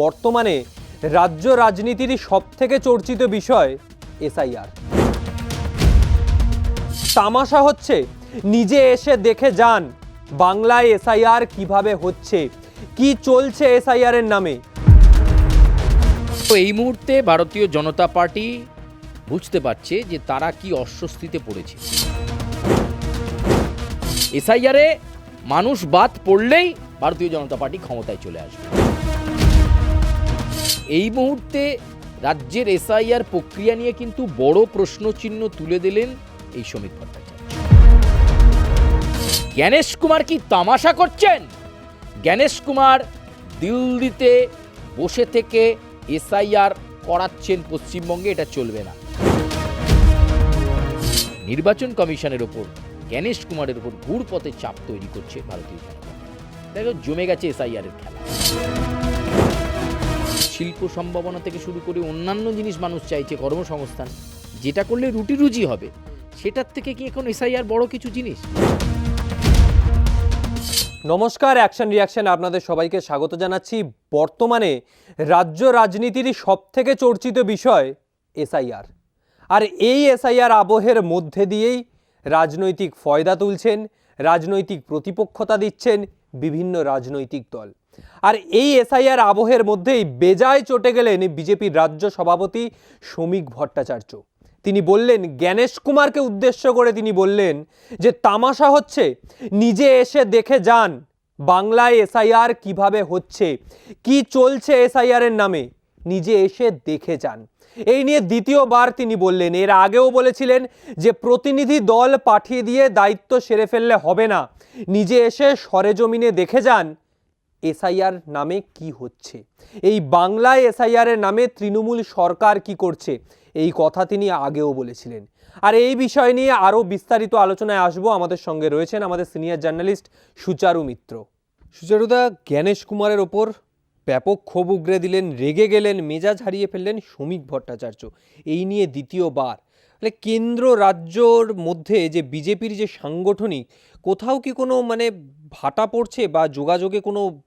বর্তমানে রাজ্য রাজনীতির সব থেকে চর্চিত বিষয় এসআইআর। তামাশা হচ্ছে, নিজে এসে দেখে যান বাংলায় এসআইআর কীভাবে হচ্ছে, কি চলছে এসআইআর এর নামে। তো এই মুহূর্তে ভারতীয় জনতা পার্টি বুঝতে পারছে যে তারা কি অস্বস্তিতে পড়েছে। এসআইআরে মানুষ বাদ পড়লেই ভারতীয় জনতা পার্টি ক্ষমতায় চলে আসবে। এই মুহূর্তে রাজ্যের এসআইআর প্রক্রিয়া নিয়ে কিন্তু বড় প্রশ্নচিহ্ন তুলে দিলেন এই শ্রমিক ভট্টাচার্য। জ্ঞানেশ কুমার কি তামাশা করছেন? জ্ঞানেশ কুমার দিল্লিতে বসে থেকে এসআইআর করাচ্ছেন পশ্চিমবঙ্গে, এটা চলবে না। নির্বাচন কমিশনের ওপর, জ্ঞানেশ কুমারের ওপর ঘুরপথে চাপ তৈরি করছে ভারতীয় জনতা। দেখো, জমে গেছে এসআইআর এর খেলা। শিল্প সম্ভাবনা থেকে শুরু করে অন্যান্য জিনিস মানুষ চাইছে, কর্মসংস্থান। যেটা করলে রুটি রুজি হবে। সেটার থেকে কি এখন এসআইআর বড় কিছু জিনিস? নমস্কার, অ্যাকশন রিয়াকশন আপনাদের সবাইকে স্বাগত জানাচ্ছি। বর্তমানে রাজ্য রাজনীতির সব থেকে চর্চিত বিষয় এসআইআর। আর এই এসআইআর আবহের মধ্যে দিয়েই রাজনৈতিক ফয়দা তুলছেন, রাজনৈতিক প্রতিপক্ষতা দিচ্ছেন বিভিন্ন রাজনৈতিক দল। আর এই এসআইআর আবহের মধ্যেই বেজায় চটে গেলেন বিজেপির রাজ্য সভাপতি শ্রমিক ভট্টাচার্য। তিনি বললেন, জ্ঞানেশ কুমারকে উদ্দেশ্য করে তিনি বললেন যে, তামাশা হচ্ছে, নিজে এসে দেখে যান বাংলায় এসআইআর কীভাবে হচ্ছে, কি চলছে এসআইআর এর নামে, নিজে এসে দেখে যান। এই নিয়ে দ্বিতীয়বার তিনি বললেন, এর আগেও বলেছিলেন যে, প্রতিনিধি দল পাঠিয়ে দিয়ে দায়িত্ব সেরে ফেললে হবে না, নিজে এসে সরেজমিনে দেখে যান এসআইআর নামে কি হচ্ছে? এই বাংলায় এসআইআর এর নামে তৃণমূল সরকার কি করছে? এই কথা তিনি আগেও বলেছিলেন। আর এই বিষয় নিয়ে আরও বিস্তারিত আলোচনায় আসব। আমাদের সঙ্গে রয়েছেন আমাদের সিনিয়র জার্নালিস্ট সুচারু মিত্র। সুচারুদা জ্ঞানেশ কুমারের ওপর ব্যাপক ক্ষোভ উগরে দিলেন, রেগে গেলেন, মেজাজ হারিয়ে ফেললেন শ্রমিক ভট্টাচার্য। এই নিয়ে দ্বিতীয়বার মানে কেন্দ্র রাজ্যর মধ্যে যে বিজেপির যে সাংগঠনিক, কোথাও কি কোনো মানে ভাটা পড়ছে বা যোগাযোগে কোনো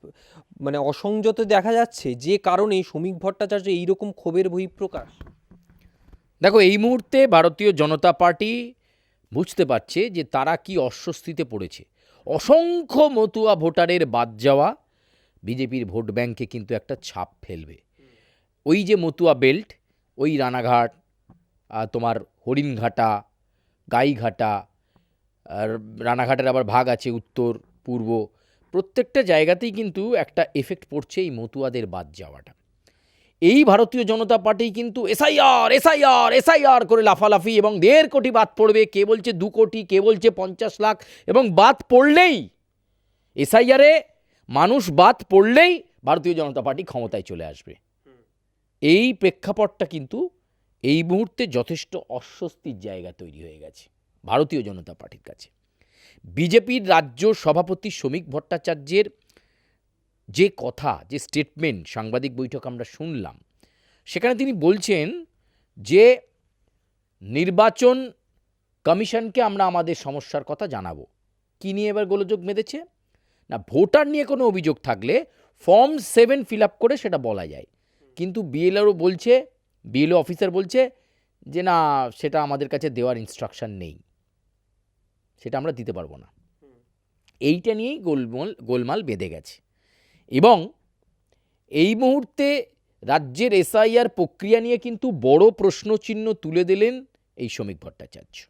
মানে অসংযত দেখা যাচ্ছে যে কারণে শ্রমিক ভট্টাচার্য এইরকম ক্ষোভের বহিঃপ্রকাশ? দেখো, এই মুহূর্তে ভারতীয় জনতা পার্টি বুঝতে পারছে যে তারা কি অস্বস্তিতে পড়েছে। অসংখ্য মতুয়া ভোটারের বাদ যাওয়া বিজেপির ভোট ব্যাংকে কিন্তু একটা ছাপ ফেলবে। ওই যে মতুয়া বেল্ট, ওই রানাঘাট তোমার হরিণঘাটা গাইঘাটা আর রানাঘাটের আবার ভাগ আছে উত্তর পূর্ব। প্রত্যেকটা জায়গাতেই কিন্তু একটা এফেক্ট পড়ছে এই মতুয়াদের বাদ যাওয়াটা। এই ভারতীয় জনতা পার্টি কিন্তু এসআইআর এসআইআর এসআইআর করে লাফালাফি এবং দেড় কোটি বাদ পড়বে। কে বলছে দু কোটি কে বলছে পঞ্চাশ লাখ এবং বাদ পড়লেই এসআইআরে মানুষ বাদ পড়লেই ভারতীয় জনতা পার্টি ক্ষমতায় চলে আসবে। এই প্রেক্ষাপটটা কিন্তু এই মুহূর্তে যথেষ্ট অস্বস্তির জায়গা তৈরি হয়ে গেছে ভারতীয় জনতা পার্টির কাছে। বিজেপির রাজ্য সভাপতি শ্রমিক ভট্টাচার্যের যে কথা, যে স্টেটমেন্ট সাংবাদিক বৈঠক আমরা শুনলাম, সেখানে তিনি বলছেন যে নির্বাচন কমিশনকে আমরা আমাদের সমস্যার কথা জানাব। কী নিয়ে এবার গোলযোগ বেঁধেছে? না, ভোটার নিয়ে কোনো অভিযোগ থাকলে ফর্ম সেভেন ফিল আপ করে সেটা বলা যায়। কিন্তু বিএলআরও বলছে বিএলও অফিসার বলছে যে না সেটা আমাদের কাছে দেওয়ার ইনস্ট্রাকশন নেই। সেটা আমরা দিতে পারব না। এইটা নিয়েই গোলমাল গোলমাল বেঁধে গেছে। এবং এই মুহূর্তে রাজ্যের এসআইআর প্রক্রিয়া নিয়ে কিন্তু বড় প্রশ্নচিহ্ন তুলে দিলেন এই শ্রমিক ভট্টাচার্য।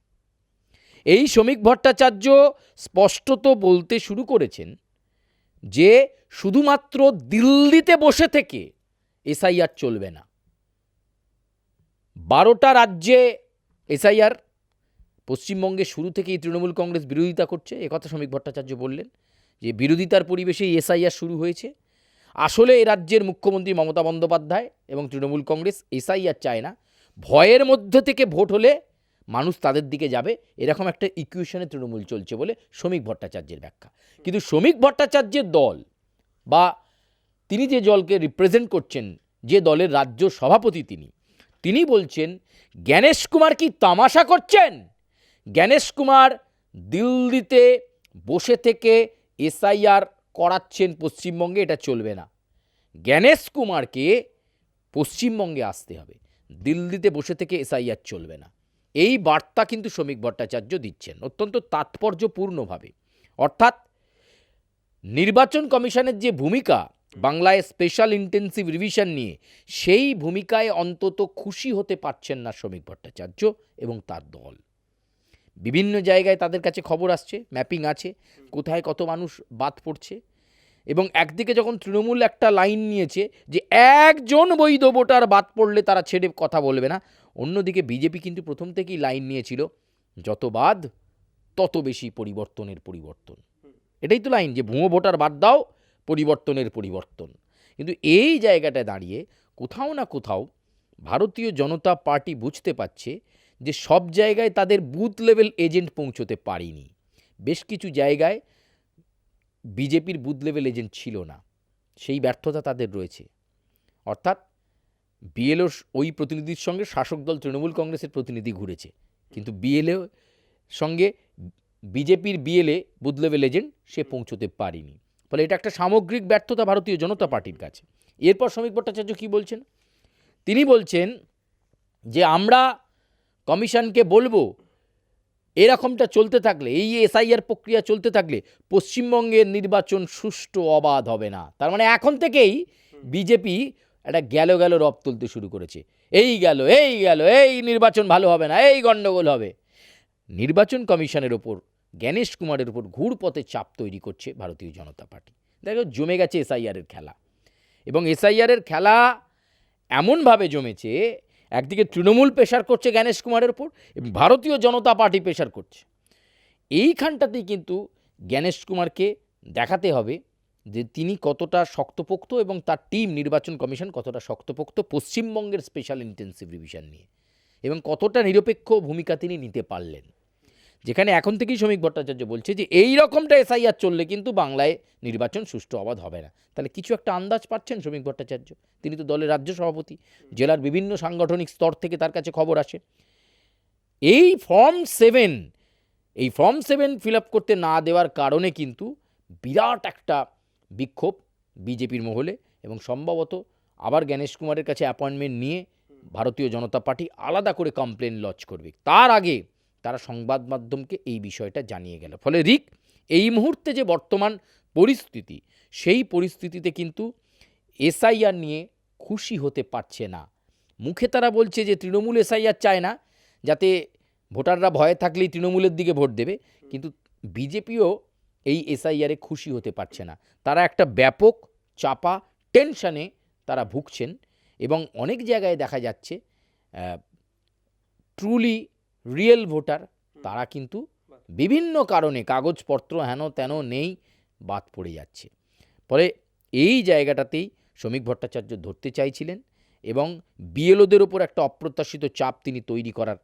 এই শ্রমিক ভট্টাচার্য স্পষ্টত বলতে শুরু করেছেন যে শুধুমাত্র দিল্লিতে বসে থেকে এসআইআর চলবে না। বারোটা রাজ্যে এসআইআর, পশ্চিমবঙ্গে শুরু থেকেই তৃণমূল কংগ্রেস বিরোধিতা করছে। একথা শ্রমিক ভট্টাচার্য বললেন যে, বিরোধিতার পরিবেশেই এসআইআর শুরু হয়েছে। আসলে এ রাজ্যের মুখ্যমন্ত্রী মমতা বন্দ্যোপাধ্যায় এবং তৃণমূল কংগ্রেস এসআইআর চায় না। ভয়ের মধ্যে থেকে ভোট হলে মানুষ তাদের দিকে যাবে। এরকম একটা ইকুয়েশনে তৃণমূল চলছে বলে শ্রমিক ভট্টাচার্যের ব্যাখ্যা। কিন্তু শ্রমিক ভট্টাচার্যের দল বা তিনি যে দলকে রিপ্রেজেন্ট করছেন, যে দলের রাজ্য সভাপতি তিনি তিনি বলছেন, জ্ঞানেশ কুমার কি তামাশা করছেন? জ্ঞানেশ কুমার দিল্লিতে বসে থেকে এসআইআর করাচ্ছেন পশ্চিমবঙ্গে, এটা চলবে না। জ্ঞানেশ কুমারকে পশ্চিমবঙ্গে আসতে হবে। দিল্লিতে বসে থেকে এসআইআর চলবে না। এই বার্তা কিন্তু শ্রমিক ভট্টাচার্য দিচ্ছেন, অত্যন্ত তাৎপর্যপূর্ণভাবে। অর্থাৎ নির্বাচন কমিশনের যে ভূমিকা বাংলায় স্পেশাল ইন্টেন্সিভ রিভিশন নিয়ে সেই ভূমিকায় অন্তত খুশি হতে পারছেন না শ্রমিক ভট্টাচার্য এবং তার দল। বিভিন্ন জায়গায় তাদের কাছে খবর আসছে ম্যাপিং আছে, কোথায় কত মানুষ বাদ পড়ছে এবং একদিকে যখন তৃণমূল একটা লাইন নিয়েছে যে একজন বৈধ ভোটার বাদ পড়লে তারা ছেড়ে কথা বলবে না, অন্যদিকে বিজেপি কিন্তু প্রথম থেকেই লাইন নিয়েছিল, যত বাদ, তত বেশি পরিবর্তনের পরিবর্তন। এটাই তো লাইন যে ভুয়ো ভোটার বাদ দাও পরিবর্তনের পরিবর্তন। কিন্তু এই জায়গাটায় দাঁড়িয়ে কোথাও না কোথাও ভারতীয় জনতা পার্টি বুঝতে পারছে যে সব জায়গায় তাদের বুথ লেভেল এজেন্ট পৌঁছতে পারেনি। বেশ কিছু জায়গায় বিজেপির বুথ লেভেল এজেন্ট ছিল না। সেই ব্যর্থতা তাদের রয়েছে। অর্থাৎ বিএলও ওই প্রতিনিধির সঙ্গে শাসক দল তৃণমূল কংগ্রেসের প্রতিনিধি ঘুরেছে। কিন্তু বিএলএ সঙ্গে বিজেপির বিএলএ বুথ লেভেল এজেন্ট সে পৌঁছতে পারেনি। ফলে এটা একটা সামগ্রিক ব্যর্থতা ভারতীয় জনতা পার্টির কাছে। এরপর শ্রমিক ভট্টাচার্য কী বলছেন? তিনি বলছেন যে, আমরা কমিশনকে বলব, এরকমটা চলতে থাকলে, এই এসআইআর প্রক্রিয়া চলতে থাকলে পশ্চিমবঙ্গের নির্বাচন সুষ্ঠু অবাধ হবে না। তার মানে এখন থেকেই বিজেপি একটা গেল গেল রব তুলতে শুরু করেছে। এই গেল এই গেল, এই নির্বাচন ভালো হবে না, এই গণ্ডগোল হবে। নির্বাচন কমিশনের ওপর জ্ঞানেশ কুমারের ওপর ঘুরপথে চাপ তৈরি করছে ভারতীয় জনতা পার্টি। দেখো, জমে গেছে এসআইআরের খেলা। এবং এসআইআরের খেলা এমনভাবে জমেছে, একদিকে তৃণমূল প্রেশার করছে জ্ঞানেশ কুমারের ওপর এবং ভারতীয় জনতা পার্টি প্রেশার করছে। এইখানটাতেই কিন্তু জ্ঞানেশ কুমারকে দেখাতে হবে যে তিনি কতটা শক্তপোক্ত এবং তার টিম, নির্বাচন কমিশন কতটা শক্তপোক্ত পশ্চিমবঙ্গের স্পেশাল ইন্টেন্সিভ রিভিশন নিয়ে এবং কতটা নিরপেক্ষ ভূমিকা তিনি নিতে পারলেন। যেখানে এখন থেকেই শ্রমিক ভট্টাচার্য বলছে যে, এই রকমটা এসআইআর চললে কিন্তু বাংলায় নির্বাচন সুষ্ঠু অবাধ হবে না। তাহলে কিছু একটা আন্দাজ পাচ্ছেন শ্রমিক ভট্টাচার্য? তিনি তো দলের রাজ্য সভাপতি, জেলার বিভিন্ন সাংগঠনিক স্তর থেকে তার কাছে খবর আসে। এই ফর্ম সেভেন, এই ফর্ম সেভেন ফিল আপ করতে না দেওয়ার কারণে কিন্তু বিরাট একটা বিক্ষোভ বিজেপির মহলে এবং সম্ভবত আবার জ্ঞানেশ কুমারের কাছে অ্যাপয়েন্টমেন্ট নিয়ে ভারতীয় জনতা পার্টি আলাদা করে কমপ্লেন লজ করবে। তার আগে তারা সংবাদ মাধ্যমকে এই বিষয়টা জানিয়ে গেল। ফলে রিক এই মুহূর্তে যে বর্তমান পরিস্থিতি, সেই পরিস্থিতিতে কিন্তু এসআইআর নিয়ে খুশি হতে পারছে না। মুখে তারা বলছে যে তৃণমূল এসআইআর চায় না, যাতে ভোটাররা ভয়ে থাকলেই তৃণমূলের দিকে ভোট দেবে, কিন্তু বিজেপিও এই এসআইআরে খুশি হতে পারছে না। তারা একটা ব্যাপক চাপা টেনশানে তারা ভুগছেন এবং অনেক জায়গায় দেখা যাচ্ছে ট্রুলি রিয়েল ভোটার তারা কিন্তু বিভিন্ন কারণে কাগজপত্র হেন তেন নেই বাদ পড়ে যাচ্ছে। ফলে এই জায়গাটাতেই শ্রমিক ভট্টাচার্য ধরতে চাইছিলেন এবং বিএলওদের ওপর একটা অপ্রত্যাশিত চাপ তিনি তৈরি করার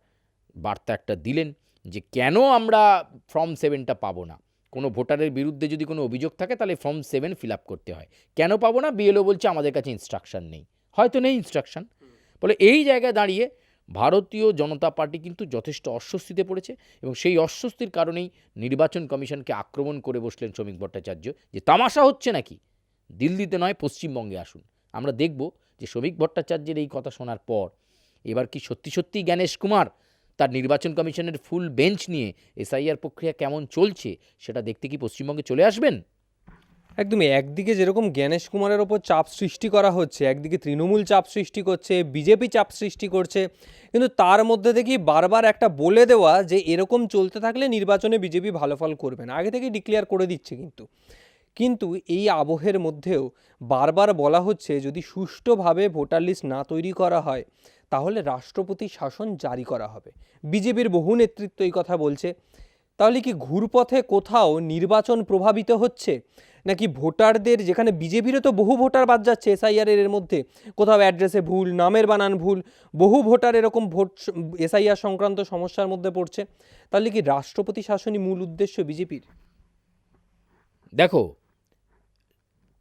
বার্তা একটা দিলেন যে কেন আমরা ফর্ম সেভেনটা পাবো না? কোনো ভোটারের বিরুদ্ধে যদি কোনো অভিযোগ থাকে তাহলে ফর্ম সেভেন ফিল আপ করতে হয়। কেন পাবো না? বিএলও বলছে আমাদের কাছে ইনস্ট্রাকশন নেই। হয়তো নেই ইনস্ট্রাকশন। ফলে এই জায়গায় দাঁড়িয়ে ভারতীয় জনতা পার্টি কিন্তু যথেষ্ট অস্বস্তিতে পড়েছে এবং সেই অস্বস্তির কারণেই নির্বাচন কমিশনকে আক্রমণ করে বসলেন শ্রমিক ভট্টাচার্য যে তামাশা হচ্ছে নাকি? দিল্লিতে নয়, পশ্চিমবঙ্গে আসুন। আমরা দেখব যে শ্রমিক ভট্টাচার্যের এই কথা শোনার পর এবার কি সত্যি সত্যি জ্ঞানেশ কুমার তার নির্বাচন কমিশনের ফুল বেঞ্চ নিয়ে এসআইআর প্রক্রিয়া কেমন চলছে সেটা দেখতে কি পশ্চিমবঙ্গে চলে আসবেন? একদমই, একদিকে যেরকম জ্ঞানেশ কুমারের ওপর চাপ সৃষ্টি করা হচ্ছে, একদিকে তৃণমূল চাপ সৃষ্টি করছে, বিজেপি চাপ সৃষ্টি করছে, কিন্তু তার মধ্যে থেকেই বারবার একটা বলে দেওয়া যে এরকম চলতে থাকলে নির্বাচনে বিজেপি ভালো ফল করবে না। আগে থেকেই ডিক্লেয়ার করে দিচ্ছে কিন্তু। কিন্তু এই আবহের মধ্যেও বারবার বলা হচ্ছে, যদি সুষ্ঠুভাবে ভোটার লিস্ট না তৈরি করা হয়, তাহলে রাষ্ট্রপতি শাসন জারি করা হবে। বিজেপির বহু নেতৃত্ব এই কথা বলছে। তাহলে কি ঘুরপথে কোথাও নির্বাচন প্রভাবিত হচ্ছে? নাকি ভোটারদের যেখানে বিজেপিরও তো বহু ভোটার বাদ যাচ্ছে এসআইআর এর মধ্যে, কোথাও অ্যাড্রেসে ভুল, নামের বানান ভুল, বহু ভোটার এরকম ভোট এসআইআর সংক্রান্ত সমস্যার মধ্যে পড়ছে। তাহলে কি রাষ্ট্রপতি শাসনই মূল উদ্দেশ্য বিজেপির? দেখো,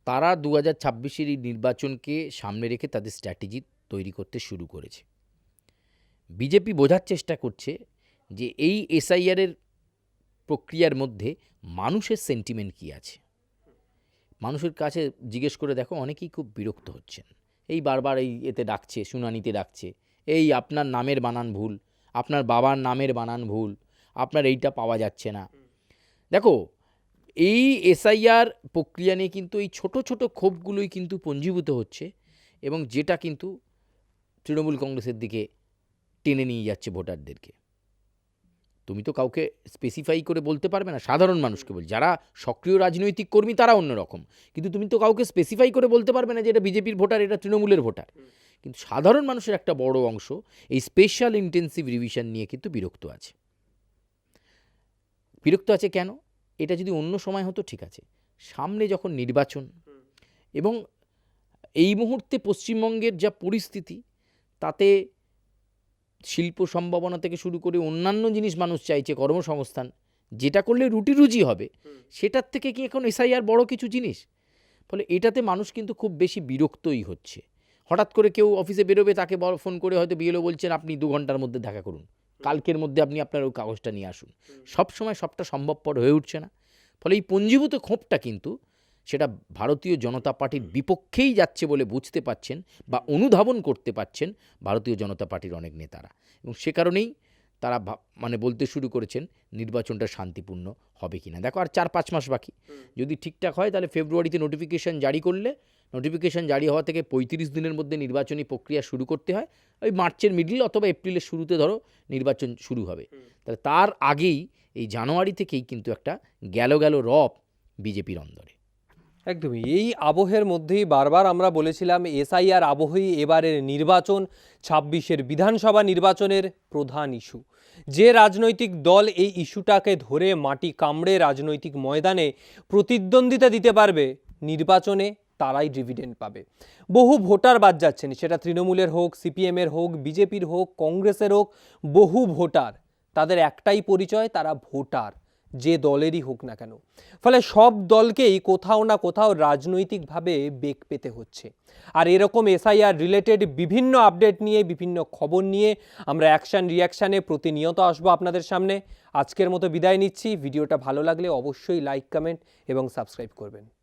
তারা দু হাজার ছাব্বিশের এই নির্বাচনকে সামনে রেখে তাদের স্ট্র্যাটেজি তৈরি করতে শুরু করেছে। বিজেপি বোঝার চেষ্টা করছে যে এই এসআইআরের প্রক্রিয়ার মধ্যে মানুষের সেন্টিমেন্ট কী আছে? মানুষের কাছে জিজ্ঞেস করে দেখো অনেকেই খুব বিরক্ত হচ্ছেন। এই বারবার এই এতে ডাকছে, শুনানিতে ডাকছে, এই আপনার নামের বানান ভুল, আপনার বাবার নামের বানান ভুল, আপনার এইটা পাওয়া যাচ্ছে না। দেখো, এই এসআইআর প্রক্রিয়া নিয়ে কিন্তু এই ছোট ছোট ক্ষোভগুলোই কিন্তু পঞ্জীভূত হচ্ছে এবং যেটা কিন্তু তৃণমূল কংগ্রেসের দিকে টেনে নিয়ে যাচ্ছে ভোটারদেরকে। তুমি তো কাউকে স্পেসিফাই করে বলতে পারবে না, সাধারণ মানুষকে বল। যারা সক্রিয় রাজনৈতিক কর্মী, তারা অন্যরকম কিন্তু তুমি তো কাউকে স্পেসিফাই করে বলতে পারবে না যে এটা বিজেপির ভোটার, এটা তৃণমূলের ভোটার। কিন্তু সাধারণ মানুষের একটা বড় অংশ এই স্পেশাল ইন্টেন্সিভ রিভিশন নিয়ে কিন্তু বিরক্ত আছে। বিরক্ত আছে কেন? এটা যদি অন্য সময় হতো, ঠিক আছে। সামনে যখন নির্বাচন এবং এই মুহূর্তে পশ্চিমবঙ্গের যা পরিস্থিতি, তাতে শিল্প সম্ভাবনা থেকে শুরু করে অন্যান্য জিনিস মানুষ চাইছে কর্মসংস্থান। যেটা করলে রুটি রুজি হবে। সেটার থেকে কি এখন এসআইআর বড় কিছু জিনিস? ফলে এটাতে মানুষ কিন্তু খুব বেশি বিরক্তই হচ্ছে। হঠাৎ করে কেউ অফিসে বেরোবে তাকে বড় ফোন করে হয়তো বিএলও বলছেন আপনি দু ঘণ্টার মধ্যে দেখা করুন। কালকের মধ্যে আপনি আপনার ওই কাগজটা নিয়ে আসুন। সব সময় সবটা সম্ভবপর হয়ে উঠছে না। ফলে এই পঞ্জীভূত ক্ষোভটা কিন্তু সেটা ভারতীয় জনতা পার্টির বিপক্ষেই যাচ্ছে বলে বুঝতে পাচ্ছেন বা অনুধাবন করতে পাচ্ছেন ভারতীয় জনতা পার্টির অনেক নেতারা। এবং সে কারণেই তারা মানে বলতে শুরু করেছেন নির্বাচনটা শান্তিপূর্ণ হবে কিনা। দেখো আর চার পাঁচ মাস বাকি। যদি ঠিকঠাক হয় তাহলে ফেব্রুয়ারিতে নোটিফিকেশন জারি করলে নোটিফিকেশন জারি হওয়া থেকে পঁয়ত্রিশ দিনের মধ্যে নির্বাচনী প্রক্রিয়া শুরু করতে হয়। ওই মার্চের মিডিল অথবা এপ্রিলের শুরুতে ধরো নির্বাচন শুরু হবে। তাহলে তার আগেই এই জানুয়ারি থেকেই কিন্তু একটা গেল গেল রব বিজেপির অন্দরে। একদমই। এই আবহের মধ্যেই বারবার আমরা বলেছিলাম, এসআইআর আবহই এবারের নির্বাচন, ছাব্বিশের বিধানসভা নির্বাচনের প্রধান ইস্যু। যে রাজনৈতিক দল এই ইস্যুটাকে ধরে মাটি কামড়ে রাজনৈতিক ময়দানে প্রতিদ্বন্দ্বিতা দিতে পারবে, নির্বাচনে তারাই ডিভিডেন্ড পাবে। বহু ভোটার বাদ যাচ্ছেন, সেটা তৃণমূলের হোক, সিপিএমের হোক, বিজেপির হোক, কংগ্রেসের হোক, বহু ভোটার। তাদের একটাই পরিচয়, তারা ভোটার। যে দলেরই হোক না কেন। ফলে সব দলকেই কোথাও না কোথাও রাজনৈতিকভাবে বেগ পেতে হচ্ছে। আর এরকম এসআইআর রিলেটেড বিভিন্ন আপডেট নিয়ে, বিভিন্ন খবর নিয়ে আমরা অ্যাকশান রিয়াকশানে প্রতিনিয়ত আসব আপনাদের সামনে। আজকের মতো বিদায় নিচ্ছি। ভিডিওটা ভালো লাগলে অবশ্যই লাইক কমেন্ট এবং সাবস্ক্রাইব করবেন।